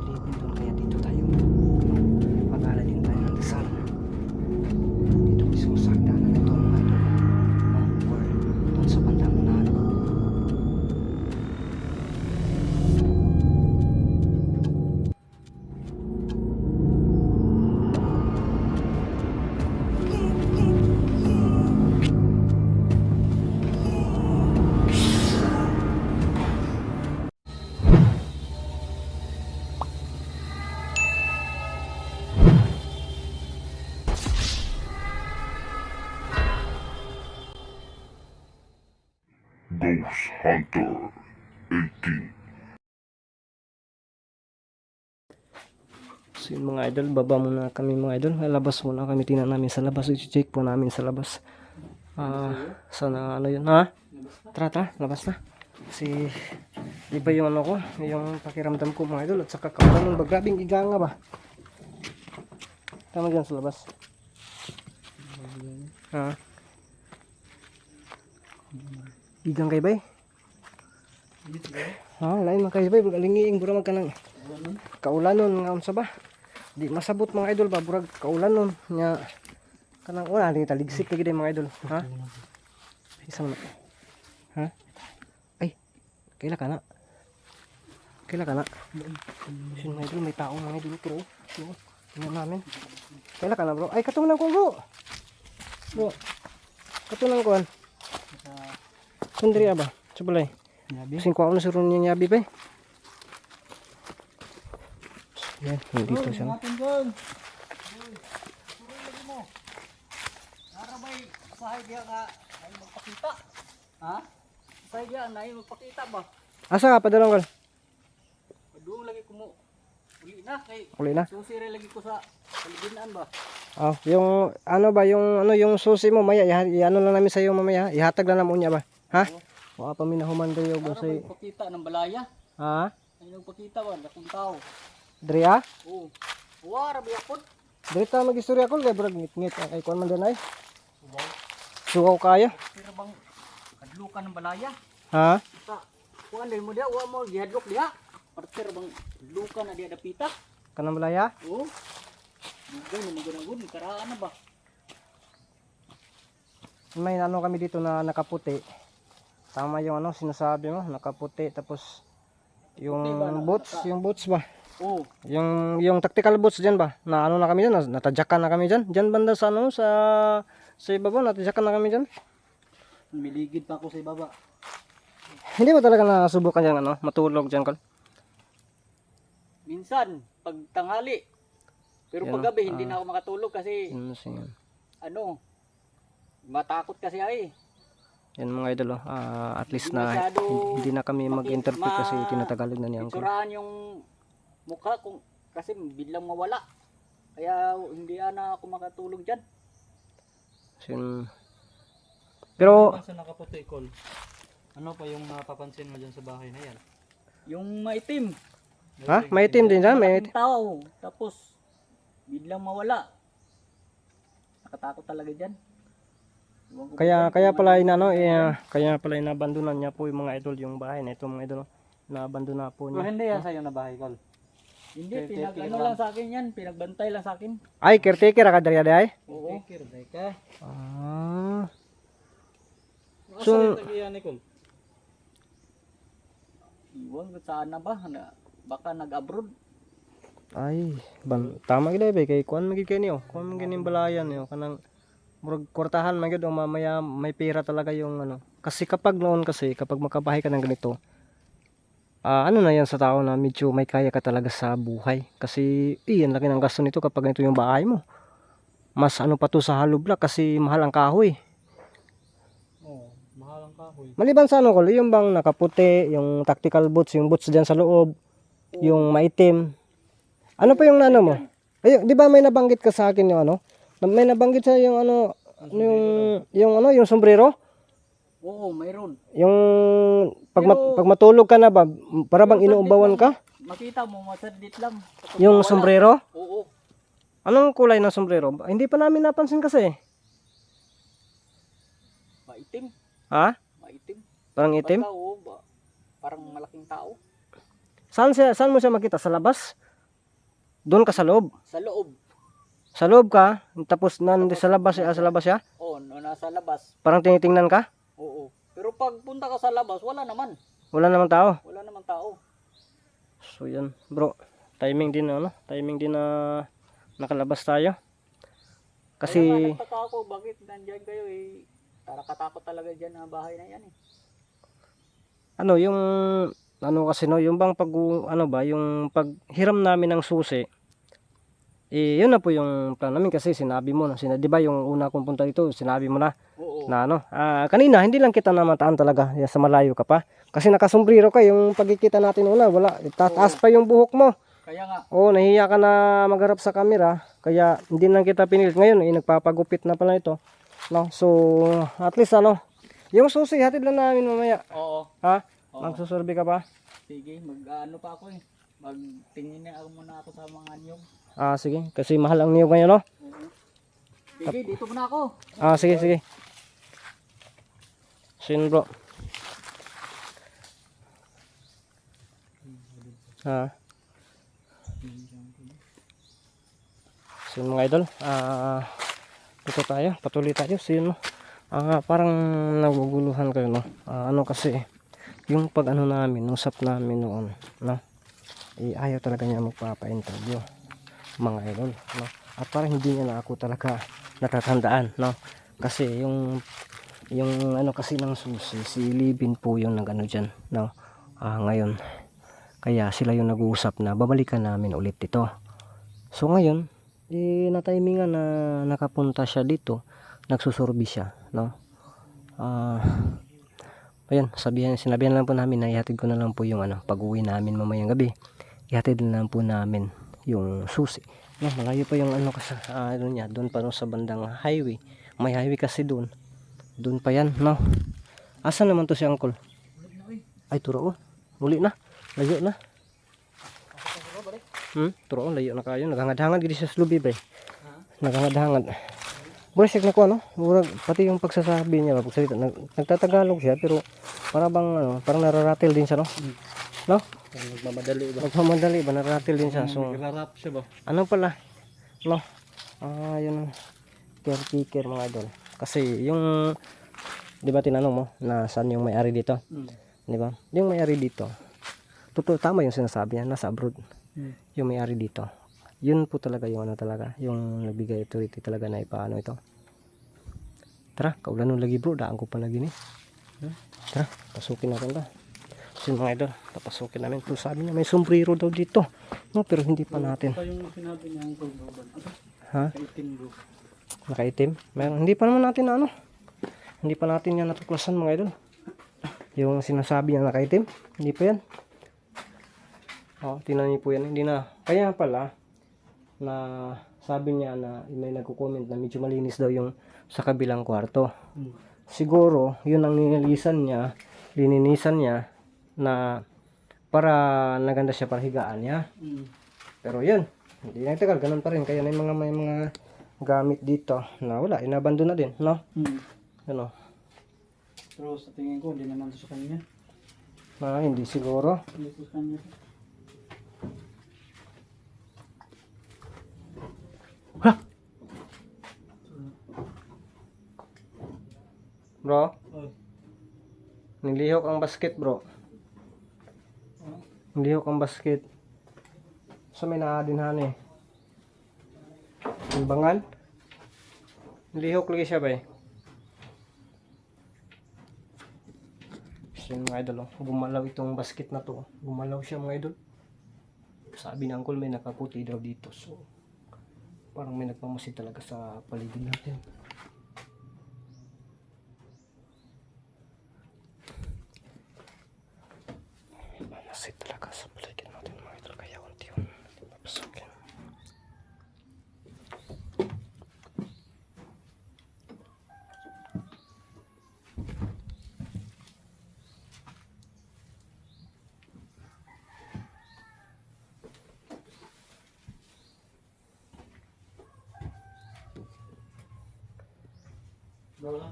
silipin Ghost Hunter 18. So yun mga idol, baba muna kami mga idol. Labas muna kami, tingnan namin sa labas. I-check po namin sa labas. Ah, sana ano yun, ha? Tara, tara, labas na. Kasi, iba yung ano ko, yung pakiramdam ko mga idol. At saka kawalan ng bagrabing iganga ba? Tama dyan sa labas. Ha? Igang kay bay? Ha, lain man kay bay, galingiing bura man kanang kaulanon nga unsa ba? Di masabot mga idol ba burag kaulanon nya kanang wala ni taligsik lagi day mga idol, ha? Isa man. Ha? Ay, kaila kana. Kaila kana. Sin mga idol may tao mga idol. Yo, tingnan namin. Kaila kana bro. Ay katunan ko bro. Bro. Katunan ko an. Kundri ba? Subulay. Yabi. Sing ko ano sa ron niya yabi pa eh. Yan, siya. Natin doon. Para may sahay diya ka ay magpakita. Ha? Sahay diya na ay magpakita ba? Asa ka padalong kal? Doon lagi ko mo. Uli na kay Uli na. susire lagi ko sa kaliginan ba? Oh, yung ano ba yung ano yung susi mo maya iha, ano lang namin sa iyo mamaya. Ihatag lang namo niya ba? Ha? Wa pa mi nahuman dayo say. may magpakita ng balaya. Ha? Ay magpakita ba dakong tao. Dre ah? Oo. Wara ba yakot? Dre ta magistorya ko kay brag ngit-ngit ay kuan man dan ay. Sukaw kaya. Pero bang kadlukan ng balaya? Ha? Sa kuan din mo diya, wa mo gihadlok diya. Parter bang kadlukan na diya dapita. Kanang balaya? Oo. Mugay na magunagod, karaan na ba? May ano kami dito na nakaputi. Tama yung ano sinasabi mo, nakaputi tapos yung ba? Boots, yung boots ba? Oo. Yung yung tactical boots diyan ba? Na ano na kami diyan, na- natadyakan na kami diyan. Diyan banda sa ano sa sa ibabaw natadyakan na kami diyan. Miligid pa ako sa ibaba. Hindi mo talaga nasubukan diyan ano, matulog diyan kol. Minsan, pag tanghali. Pero Yan, pag gabi, hindi na ako makatulog kasi, Ano ano, matakot kasi ay. Yan mga idol oh. Ah, at least na hindi na kami mag-interpret ma- kasi tinatagalog na niya ko. Itsurahan yung mukha kung kasi biglang mawala. Kaya hindi na ako makatulog dyan. Sin Pero sa nakaputi, Col? Ano pa yung napapansin mo dyan sa bahay na yan? Yung maitim, ha, may itim din diyan, may malaking tao, tapos biglang mawala. Nakatakot talaga dyan. Kaya kaya pala ano- inano eh, kaya pala inabandonan niya po yung mga idol yung bahay na ito mga idol. Naabandona po Pero niya. hindi yan sa'yo na bahay, Col. Hindi, pinag ano lang. sa akin yan, pinagbantay lang sa akin. Ay, caretaker ka dari ay. Oo. Caretaker, ka. Ah. So. Iwan ko saan na ba? Na, baka nag-abroad. Ay, ban tama gid ba kay kuan magid kay niyo. Kuan man gining balayan niyo kanang murag kwartahan man gyud o mamaya may pera talaga yung ano. Kasi kapag noon kasi kapag makabahay ka ng ganito, ah ano na yan sa tao na medyo may kaya ka talaga sa buhay. Kasi iyan laki ng gasto nito kapag ganito yung bahay mo. Mas ano pa to sa hollow block kasi mahal ang kahoy. Oo, mahal ang kahoy. Maliban sa ano ko, yung bang nakaputi, yung tactical boots, yung boots diyan sa loob, yung maitim. Ano pa yung ano mo? Ay, di ba may nabanggit ka sa akin yung ano? Na- May nabanggit sa yung ano, ano yung yung ano, yung sombrero? Oo, mayroon. Yung pag, ma- pag matulog ka na ba, para bang inuubawan ka? Makita mo, masadlit lang. Kapag Yung mawala. sombrero? Oo. Anong kulay ng sombrero? Hindi pa namin napansin kasi. Maitim. Ha? Maitim. Parang itim? Basta, oo, ba, parang malaking tao. Saan, siya, saan mo siya makita? Sa labas? Doon ka sa loob? Sa loob. Sa loob ka, tapos nandito sa labas, siya, sa labas siya? Oo, no, nasa labas. Parang tinitingnan ka? Oo. Pero pag punta ka sa labas, wala naman. Wala namang tao. Wala naman tao. So yan, bro. Timing din ano, timing din na nakalabas tayo. Kaya nga Kasi ako, bakit nandyan kayo eh. Tarakatakot talaga dyan ang bahay na yan eh. ano yung ano kasi no, yung bang pag ano ba, yung paghiram namin ng susi. Eh, yun na po yung plan namin kasi sinabi mo na, sina, 'di ba yung una kong punta dito, sinabi mo na Oo. na ano, ah, kanina hindi lang kita namataan talaga, yan, sa malayo ka pa. Kasi nakasombrero ka, yung pagkikita natin una, wala, tataas pa yung buhok mo. Kaya nga, Oo, nahiya ka na magharap sa camera, kaya hindi lang kita pinilit. Ngayon, eh, nagpapagupit na pala ito. No? So, at least ano, yung susi, hatid lang namin mamaya. oo. Ha? Oo. Magsusurvey ka pa? Sige, mag-ano pa ako eh. Magtingin na ako muna ako sa mga niyog. Ah, sige. Kasi mahal ang niyog ngayon, no? Sige, dito muna ako. Ah, sige, sige. Sin bro. Ha? So mga idol, ah dito tayo, patuloy tayo. So yun, no? Ah, parang naguguluhan kayo, no? Ah, ano kasi, yung pag ano namin, usap namin noon, no? Eh, ayaw talaga niya magpapa-interview, mga idol, no? At parang hindi niya na ako talaga natatandaan, no? Kasi yung yung ano kasi ng susi, si Libin po yung nag-ano dyan, no? Ah, ngayon, kaya sila yung nag-uusap na babalikan namin ulit ito. So ngayon, eh na-timingan na nakapunta siya dito, nagsusurbi siya, no? Ah, ayun, sabihan, sinabihan lang po namin na ihatid ko na lang po yung ano, pag-uwi namin mamayang gabi. Ihatid na lang po namin yung susi. No, malayo pa yung ano kasi ah, ano niya, doon pa no, sa bandang highway. May highway kasi doon. Doon pa yan, no? Asan naman to si Uncle? Ay, turo oh. Muli na. Layo na. Hmm? Turo oh, layo na kayo. Naghangad-hangad gidi sa slubi, bre. Naghangad-hangad. Burisik na ko, ano? Murag, pati yung pagsasabi niya, pagsalita, nag, nagtatagalog siya, pero para bang, ano, parang nararatil din siya, no? No? Nagmamadali ba? Magmamadali ba? Nararatil din siya. So, Nagrarap siya ba? ano pala? No? Ah, yun caretaker mga idol. Kasi yung, di ba tinanong mo, na saan yung may-ari dito? Hmm. Di ba? Yung may-ari dito, totoo, tama yung sinasabi niya, nasa abroad. Hmm. Yung may-ari dito. Yun po talaga yung ano talaga, yung nagbigay authority talaga na ipaano ito. Tara, kaulan nung lagi bro, daan ko pa lagi ni. Tara, pasukin natin ba? So yun, mga idol, papasukin namin. Kung sabi niya, may sombrero daw dito. No, pero hindi pa natin. Ito yung sinabi niya ang bro. Ha? Bro. Nakaitim? Meron. Hindi pa naman natin na ano. Hindi pa natin yan natuklasan mga idol. Yung sinasabi niya nakaitim. Hindi pa yan. O, tinan niyo po yan. Hindi na. Kaya pala, na sabi niya na may nagko-comment na medyo malinis daw yung sa kabilang kwarto. Hmm. Siguro, yun ang nilinisan niya, lininisan niya na para naganda siya para higaan niya. Hmm. Pero yun, hindi nagtagal, ganun pa rin. Kaya may mga may mga gamit dito na wala, inabandon na din, no? Hmm. Ano? Pero sa tingin ko, hindi naman sa kanya. Na hindi siguro. Hindi sa kanya. Bro, Oh. nilihok ang basket, bro. Nilihok ang basket. Sa may naadinhan eh. Timbangan? Nilihok lagi siya ba eh? So mga idol, oh. gumalaw itong basket na to. Gumalaw siya mga idol. Sabi ng uncle may nakaputi daw dito. So, parang may nagmamasid talaga sa paligid natin. Namasid talaga sa paligid natin mga idol. Kaya unti-unti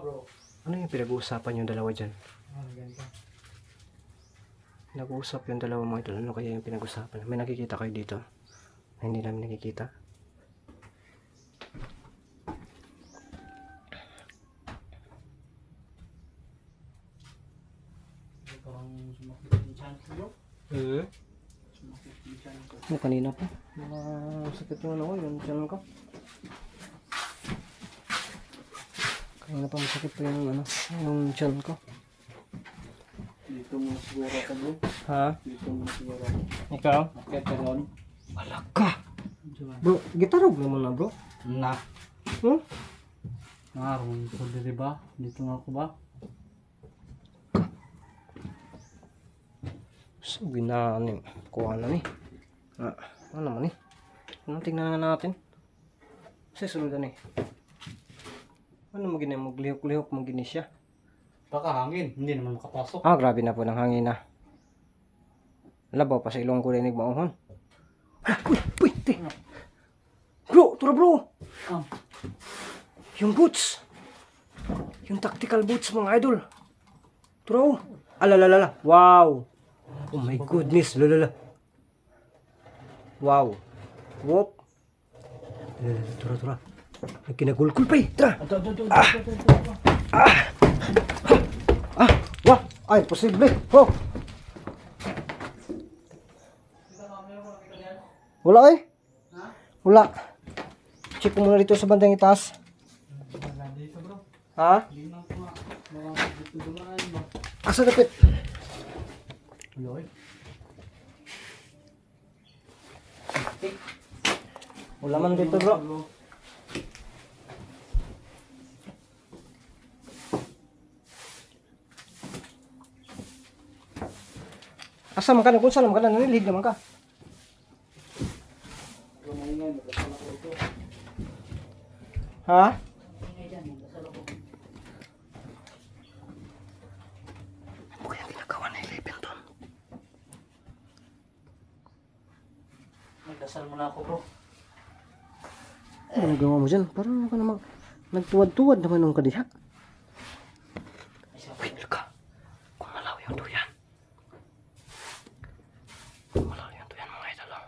bro. Ano yung pinag-uusapan yung dalawa dyan? Ah, ganito. Nag-uusap yung dalawa mga idol. Ano kaya yung pinag-usapan? May nakikita kayo dito? Na hindi namin nakikita? Hmm. Ano kanina pa? Mga sakit yung ano ko, yung tiyan ko. Kanina pa masakit pa yung ano, yung tiyan ko. Dito mo siguro ako bro. Ha? Dito mo siguro ako. Ikaw? Akit ka ron. Wala ka! Bro, gitarog naman na bro. Na. Hmm? Naroon ko diri ba? Dito nga ako ba? So, ginaan yung kuha na ni. Ah, ano naman eh. Ano tingnan nga natin? Kasi sunod na eh. Ano mo ginay mo? Lihok-lihok mo gini siya. Baka hangin. Hindi naman makapasok. Ah, grabe na po ng hangin na. Labaw pa sa ilong ko rinig mauhon. Ah, uy, uy, te. Bro, tura bro. Ah. Yung boots. Yung tactical boots mga idol. Tura oh. Alalalala. Wow. Oh my goodness. Lalala. Wow. Whoop. Lalala, tura, tura. Nagkinagulkul pa eh. Tara. Ato, Ah. Ah, wah. Ay, posible. Oh. Wala eh. Wala. Check mo muna dito sa bandang itaas. Wala. Ha? Hindi na ako nga. Mga dito dumaan ba? Asa dapit? Loy. Wala man dito bro. Asa man ka? Kung saan naman ka? Nanilid naman ka. Ha? Ano kaya ginagawa ni Levin doon? Nagdasal muna ako bro. Ano nagawa mo dyan? Parang ano ka namang nagtuwad-tuwad naman nung kadiha. Wait, ka. Kumalaw yung duyan. Kumalaw yung duyan mga idol. oh.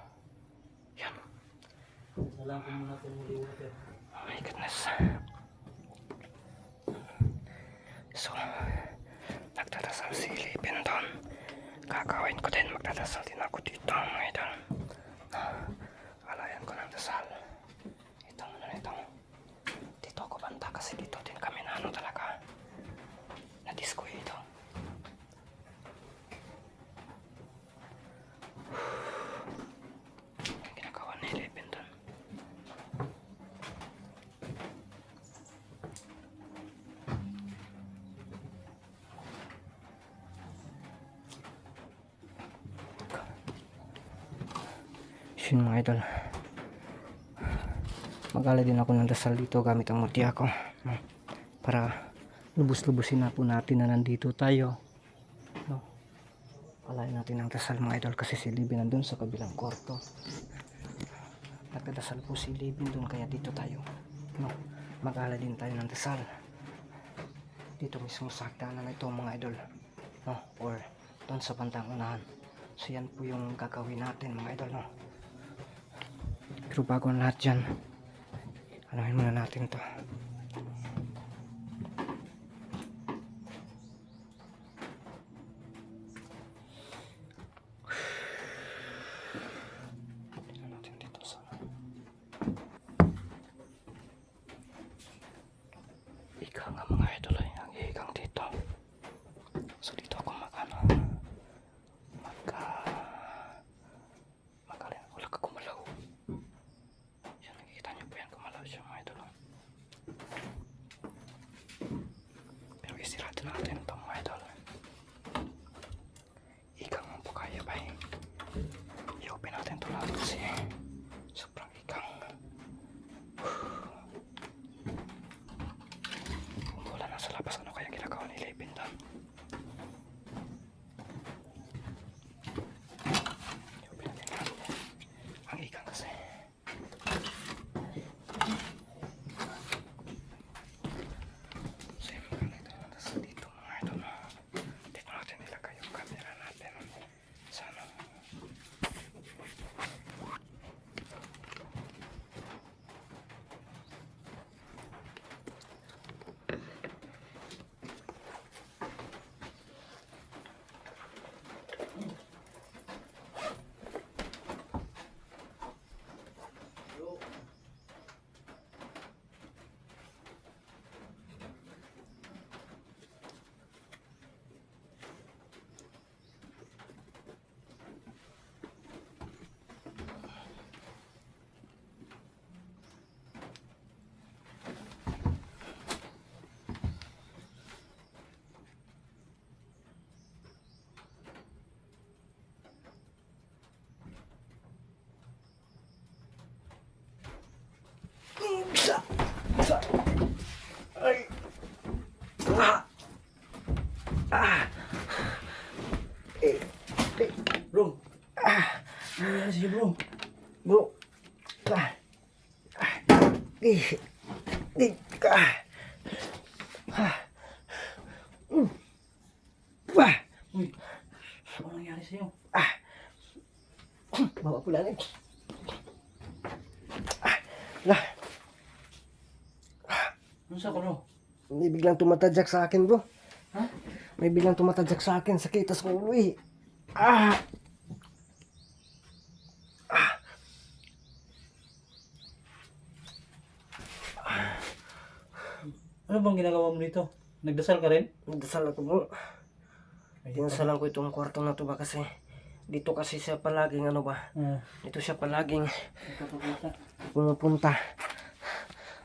Yan. Dasalan ko muna itong muli water. Oh my goodness. So, nagdadasal si Lipin doon. Kakawin ko din, magdadasal din ako dito mga idol. Alayan ko ng dasal. Itong ano nito. Dito ako banta kasi dito din kami na ano talaga. Na disco ito. Ang ginagawa ni Lipin doon. Yun mga idol. Magala din ako ng dasal dito gamit ang multi ako. no? Para lubos-lubusin na po natin na nandito tayo. No? Palayan natin ang dasal mga idol kasi si Libin nandun sa kabilang kwarto. Nagdadasal po si Libin dun kaya dito tayo. No? Magala din tayo ng dasal. Dito mismo sa hagdanan na ito mga idol. No? Or doon sa bandang unahan. So yan po yung gagawin natin mga idol. No? Pero bago ang lahat dyan, alamin muna natin to. Ay. Ah. Ah. Eh. Eh. Bro! Ano nangyari sa'yo bro? Bro. Ah. Ah. Eh. Eh. Ah. Ah. Mm. Wah. Uy! Ano nangyari sa'yo? Bawa ko lang eh. Ah. Lah. Ano sa bro? May biglang tumatadyak sa akin bro. Ha? May biglang tumatadyak sa akin. Sakit. Tapos ko uwi. Ah. Ano bang ginagawa mo dito? Nagdasal ka rin? Nagdasal ako bro. Dinasalan ko itong kwarto na to ba kasi dito kasi siya palaging ano ba Oo. dito siya palaging pumupunta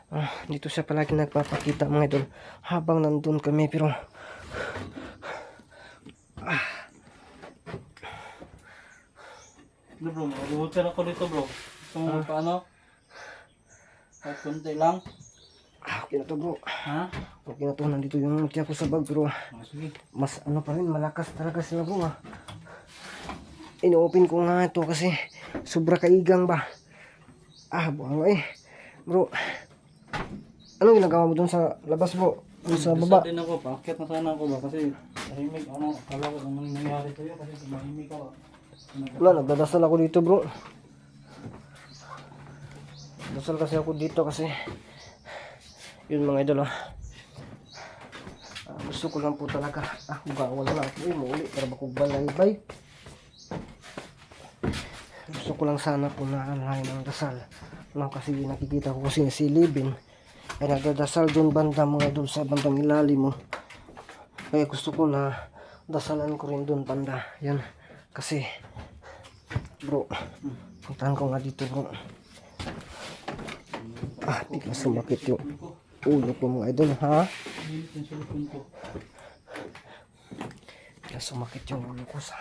Ah, dito siya palaging nagpapakita mga idol habang nandun kami pero Ano bro? Maluhutan ako dito bro. Gusto mo paano? Kahit konti lang. ah, okay na to bro Ha? okay na to nandito yung tiyan ko sa bag pero Ah, sige. mas ano pa rin malakas talaga sila bro ah. ino-open ko nga ito kasi sobra kaigang ba ah buang eh bro anong ginagawa mo dun sa labas bro Dun sa baba din ako. Paakyat na sana ako ba? Kasi tahimik. Ano? Akala ko anong nangyari sa'yo kasi tumahimik ako. wala nagdadasal ako dito bro dasal kasi ako dito kasi yun mga idol ah Ah, gusto ko lang po talaga ah bawal na ako eh muli para bakong balaybay gusto ko lang sana po na alahin ang dasal lang kasi nakikita ko kasi si Libin ay nagdadasal doon banda mga idol sa bandang ilalim mo kaya gusto ko na dasalan ko rin doon banda. Yan. Kasi bro puntahan ko nga dito bro. Ah bigla sumakit yung ulo ko mga idol ha? Bigla sumakit yung ulo ko sa